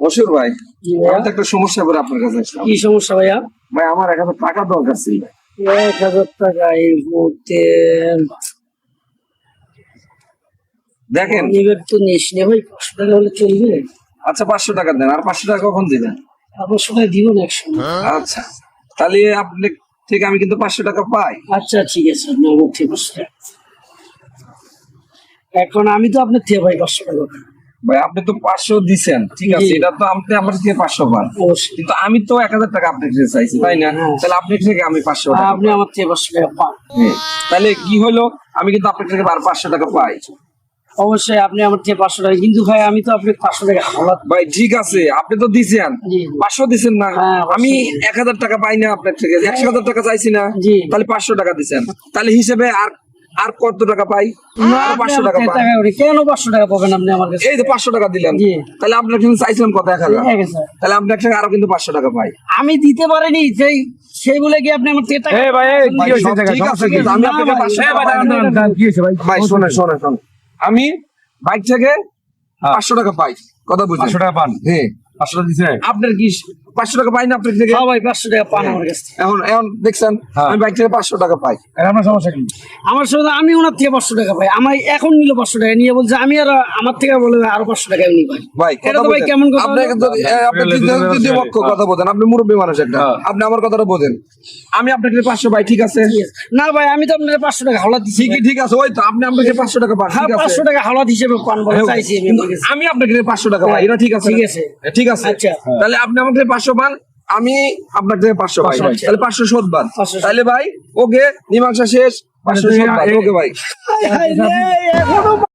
মশুর ভাই আমি তো একটা সমস্যা করে আপনার কাছে আসলাম। কি সমস্যা ভাইয়া? ভাই আমার এক হাজার টাকা দরকার ছিল। এক হাজার টাকা এই মুহূর্তে দেখেন। নিবেন তো নিস নে ভাই পাঁচশো টাকা হলে চলবে। আচ্ছা পাঁচশো টাকা দেন। আর পাঁচশো টাকা কখন দিবেন? আপনার সময় দিব না একসঙ্গে আচ্ছা। তাহলে আপনি থেকে আমি কিন্তু পাঁচশো টাকা পাই। আচ্ছা ঠিক আছে থেকে পাঁচশো টাকা এখন আমি তো আপনার থেকে ভাই পাঁচশো টাকা। ভাই আপনি তো পাঁচশো দিছেন ঠিক আছে? এটা তো আপনি আমার থেকে পাঁচশো পান। কিন্তু আমি তো এক হাজার টাকা আপনার থেকে চাইছি তাই না? হ্যাঁ। তাহলে আপনার থেকে আমি পাঁচশো টাকা আপনি আমার থেকে পাঁচশো টাকা পান। তাহলে কি হলো? আমি কিন্তু আপনার থেকে আর পাঁচশো টাকা পাই। অবশ্যই আপনি আমার থেকে পাঁচশো টাকা কিন্তু ভাই আমি তো আপনাকে পাঁচশো টাকা ভাই ঠিক আছে আপনি তো দিছেন। পাঁচশো দিছেন না। হ্যাঁ, আমি এক হাজার টাকা পাই না আপনার থেকে। একশো হাজার টাকা চাইছি না। তাহলে পাঁচশো টাকা দিছেন। তাহলে হিসেবে আর আর কত টাকা পাই? পাঁচশো টাকা পাই। কেন পাঁচশো টাকা পাবেন আপনি আমার কাছে? এই তো পাঁচশো টাকা দিলেন তাহলে আপনার কিন্তু চাইছিলাম কত এক হাজার। তাহলে আপনার থেকে আরও কিন্তু পাঁচশো টাকা পাই। আমি দিতে পারিনি সেই সেই বলে কি আপনি আমার থেকে টাকা ভাই, সব ঠিক আছে, আমি আপনাকে ভাই, 500 না টাকা ভাই, পাই। দাঁড়ান, দাঁড়ান, কি হয়েছে ভাই? ভাই শোনে শোনে শোনে আমি বাইক থেকে পাঁচশো টাকা পাই। কথা বুঝছেন পাঁচশো টাকা পান? হ্যাঁ। পাঁচশো টাকা দিছে আপনার কি পাঁচশো টাকা পাই না আপনার থেকে? হ্যাঁ ভাই পাঁচশো টাকা পান আমার কাছ এখন এখন দেখছেন হ্যাঁ। আমি বাইক থেকে পাঁচশো টাকা পাই। আপনার সমস্যা কি? আমার সঙ্গে আমি ওনার থেকে পাঁচশো টাকা পাই। আমার এখন নিল পাঁচশো টাকা নিয়ে বলছে আমি আর আমার থেকে বলে আরও পাঁচশো টাকা উনি পাই। ভাই এটা তো ভাই কেমন কথা আপনি। পক্ষ কথা বোঝেন আপনি মুরব্বী মানুষ একটা। হ্যাঁ। আপনি আমার কথাটা বোঝেন। আমি আপনাকে পাঁচশো পাই ঠিক আছে? না ভাই আমি তো আপনার পাঁচশো টাকা হাওলাত দিচ্ছি ঠিকই ঠিক আছে ওই তো আপনি আপনাকে পাঁচশো টাকা পান হ্যাঁ পাঁচশো টাকা হাওলাত হিসেবে পান বলে চাইছি আমি আপনার কাছে। আপনাকে পাঁচশো টাকা পাই এটা ঠিক আছে? ঠিক আছে। ঠিক আছে? আচ্ছা। তাহলে আপনি আমাকে পাঁচশো পান আমি আপনার থেকে পাঁচশো পাই তাহলে পাঁচশো শোধ পান তাহলে ভাই ওকে মীমাংসা শেষ পাঁচশো তাহলে শোধ ওকে ভাই।